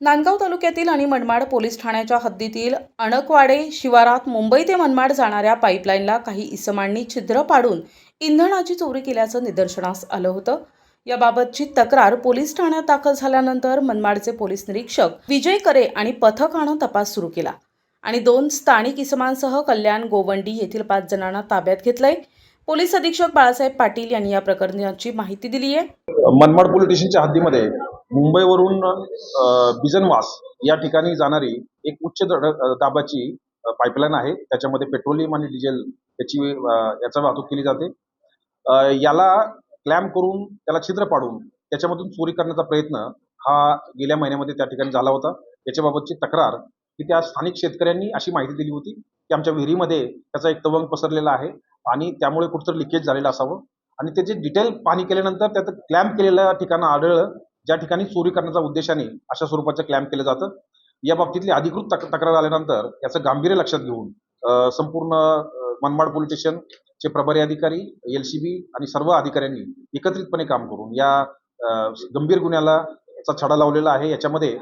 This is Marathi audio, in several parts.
नांदगाव तालुक्यातील आणि मनमाड पोलीस ठाण्याच्या हद्दीतील अणकवाडे शिवारात मुंबई ते मनमाड जाणाऱ्या पाईपलाईनला काही इसमांनी छिद्र पाडून इंधनाची चोरी केल्याचं निदर्शनास आलं होतं. याबाबतची तक्रार पोलीस ठाण्यात दाखल झाल्यानंतर मनमाडचे पोलीस निरीक्षक विजय करे आणि पथकानं तपास सुरू केला. आणि दोन स्थानिक इसमांसह कल्याण गोवंडी येथील पाच जणांना ताब्यात घेतलंय. पोलीस अधीक्षक बाळासाहेब पाटील यांनी या प्रकरणाची माहिती दिली आहे मनमाड पोलीस स्टेशनच्या हद्दीमध्ये मुंबईवरून बिजनवास या ठिकाणी जाणारी एक उच्च दाबाची पाईपलाईन आहे. त्याच्यामध्ये पेट्रोलियम आणि डिझेल याची याचा वाहतूक केली जाते. याला क्लॅम्प करून त्याला छिद्र पाडून त्याच्यामधून चोरी करण्याचा प्रयत्न हा गेल्या महिन्यामध्ये त्या ठिकाणी झाला होता. याच्याबाबतची तक्रार की त्या स्थानिक शेतकऱ्यांनी अशी माहिती दिली होती की आमच्या विहिरीमध्ये त्याचा एक तवंग पसरलेला आहे आणि त्यामुळे कुठंतरी लिकेज झालेलं असावं. आणि त्याचे डिटेल पाणी केल्यानंतर त्यात क्लॅम्प केलेल्या ठिकाणं आढळलं. ज्या ठिकाणी चोरी करण्याच्या उद्देशाने अशा स्वरूपाचं क्लॅम्प केलं जातं. या बाबतीतली अधिकृत तक तक्रार आल्यानंतर याचं गांभीर्य लक्षात घेऊन संपूर्ण मनमाड पोलीस स्टेशनचे प्रभारी अधिकारी एल सी बी आणि सर्व अधिकाऱ्यांनी एकत्रितपणे काम करून या गंभीर गुन्ह्याला चा छडा लावलेला आहे. याच्यामध्ये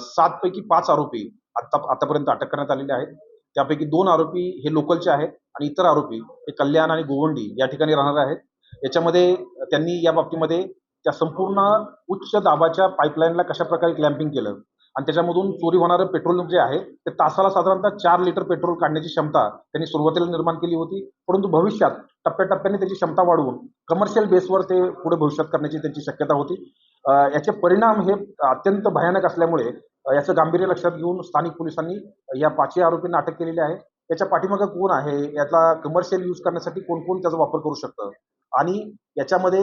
सातपैकी पाच आरोपी आता आतापर्यंत अटक करण्यात आलेले आहेत. त्यापैकी दोन आरोपी हे लोकलचे आहेत आणि इतर आरोपी हे कल्याण आणि गोवंडी या ठिकाणी राहणार आहेत. याच्यामध्ये त्यांनी या बाबतीमध्ये त्या संपूर्ण उच्च दाबाच्या पाईपलाईनला कशा प्रकारे क्लॅम्पिंग केलं? आणि त्याच्यामधून चोरी होणारं पेट्रोल जे आहे ते तासाला साधारणतः चार लिटर पेट्रोल काढण्याची क्षमता त्यांनी सुरुवातीला निर्माण केली होती. परंतु भविष्यात टप्प्याटप्प्याने त्याची क्षमता वाढवून कमर्शियल बेसवर ते पुढे भविष्यात करण्याची त्यांची शक्यता होती. याचे परिणाम हे अत्यंत भयानक असल्यामुळे याचं गांभीर्य लक्षात घेऊन स्थानिक पोलिसांनी या पाचही आरोपींना अटक केलेली आहे. याच्या पाठीमागं कोण आहे? याचा कमर्शियल यूज करण्यासाठी कोण कोण त्याचा वापर करू शकतं? आणि याच्यामध्ये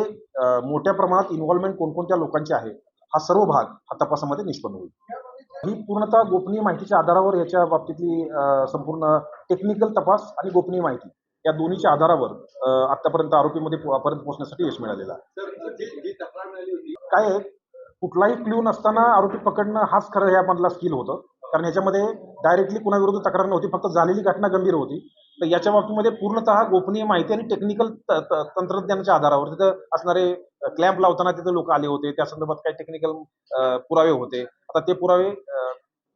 मोठ्या प्रमाणात इन्व्हॉल्वमेंट कोणकोणत्या लोकांची आहे हा सर्व भाग हा तपासामध्ये निष्पन्न होईल. ही पूर्णतः गोपनीय माहितीच्या आधारावर याच्या बाबतीतली संपूर्ण टेक्निकल तपास आणि गोपनीय माहिती या दोन्हीच्या आधारावर आतापर्यंत आरोपीमध्ये पर्यंत पोहोचण्यासाठी यश मिळालेलं आहे. काय आहे, कुठलाही क्ल्यू नसताना आरोपी पकडणं हाच खरं यामधला स्किल होतं. कारण ह्याच्यामध्ये डायरेक्टली कुणाविरुद्ध तक्रार नव्हती फक्त झालेली घटना गंभीर होती. तर याच्या बाबतीमध्ये पूर्णतः गोपनीय माहिती आणि टेक्निकल तंत्रज्ञानाच्या आधारावर तिथं असणारे क्लॅम्प लावताना तिथे लोक आले होते. त्या संदर्भात काही टेक्निकल पुरावे होते. आता ते पुरावे अ,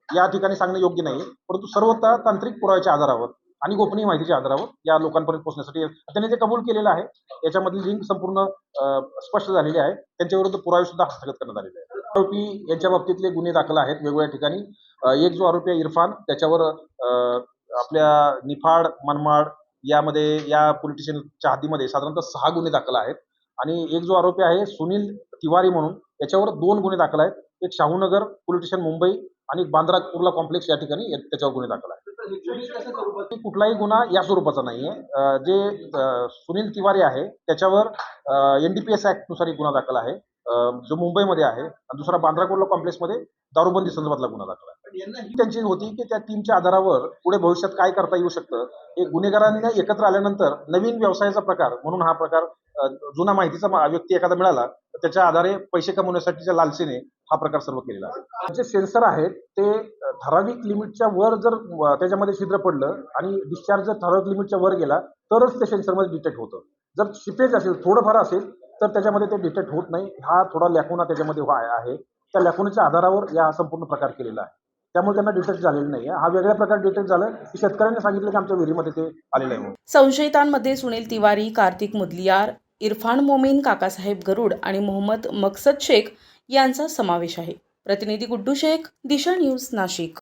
या ठिकाणी सांगणे योग्य नाही. परंतु सर्वतः तांत्रिक पुराव्याच्या आधारावर आणि गोपनीय माहितीच्या आधारावर या लोकांपर्यंत पोहोचण्यासाठी त्यांनी ते कबूल केलेलं आहे याच्यामधली लिंक संपूर्ण अ, स्पष्ट झालेली आहे. त्यांच्याविरुद्ध पुरावे सुद्धा हस्तगत करण्यात आलेले आहेत. आरोपी यांच्या बाबतीतले गुन्हे दाखल आहेत वेगवेगळ्या ठिकाणी. एक जो आरोपी आहे इरफान त्याच्यावर अ, आपल्या निफाड मनमाड यामध्ये या पोलीस स्टेशनच्या हद्दीमध्ये साधारणतः सहा गुन्हे दाखल आहेत. आणि एक जो आरोपी आहे सुनील तिवारी म्हणून याच्यावर दोन गुन्हे दाखल आहेत. एक शाहूनगर पोलीस स्टेशन मुंबई आणि एक बांद्रा कुर्ला कॉम्प्लेक्स या ठिकाणी त्याच्यावर गुन्हे दाखल आहेत. कुठलाही गुन्हा या स्वरूपाचा नाहीये. जे सुनील तिवारी आहे त्याच्यावर एनडीपीएस ऍक्टनुसार एक गुन्हा दाखल आहे. जो मुंबईमध्ये आहे आणि दुसरा बांद्रा कुर्ला कॉम्प्लेक्समध्ये दारूबंदी संदर्भातला गुन्हा दाखल आहे. त्यांची होती की त्या टीमच्या आधारावर पुढे भविष्यात काय करता येऊ शकतं? हे गुन्हेगारांना एकत्र आल्यानंतर नवीन व्यवसायाचा प्रकार म्हणून हा प्रकार जुना माहितीचा व्यक्ती एखादा मिळाला तर त्याच्या आधारे पैसे कमवण्यासाठीच्या लालसेने हा प्रकार सर्व केलेला. आहे जे सेन्सर आहेत ते ठराविक लिमिटच्या वर जर त्याच्यामध्ये छिद्र पडलं आणि डिस्चार्ज जर ठराविक लिमिटच्या वर गेला तरच ते सेन्सरमध्ये डिटेक्ट होतं. जर शिपेज असेल थोडंफार असेल तर त्याच्यामध्ये ते डिटेक्ट होत नाही. हा थोडा लॅकुना त्याच्यामध्ये आहे. त्या लॅकुनाच्या आधारावर या संपूर्ण प्रकार केलेला आहे. त्यामुळे त्यांना डिटेक्ट झालेलं नाही हा वेगळ्या प्रकारे डिटेक्ट झालं. की शेतकऱ्यांनी सांगितलं की आमच्या विहिरीमध्ये ते आलेलं आहे संशयितांमध्ये सुनील तिवारी कार्तिक मुदलियार इरफान मोमीन काकासाहेब गरुड आणि मोहम्मद मकसद शेख यांचा समावेश आहे. प्रतिनिधी गुड्डू शेख दिशा न्यूज नाशिक.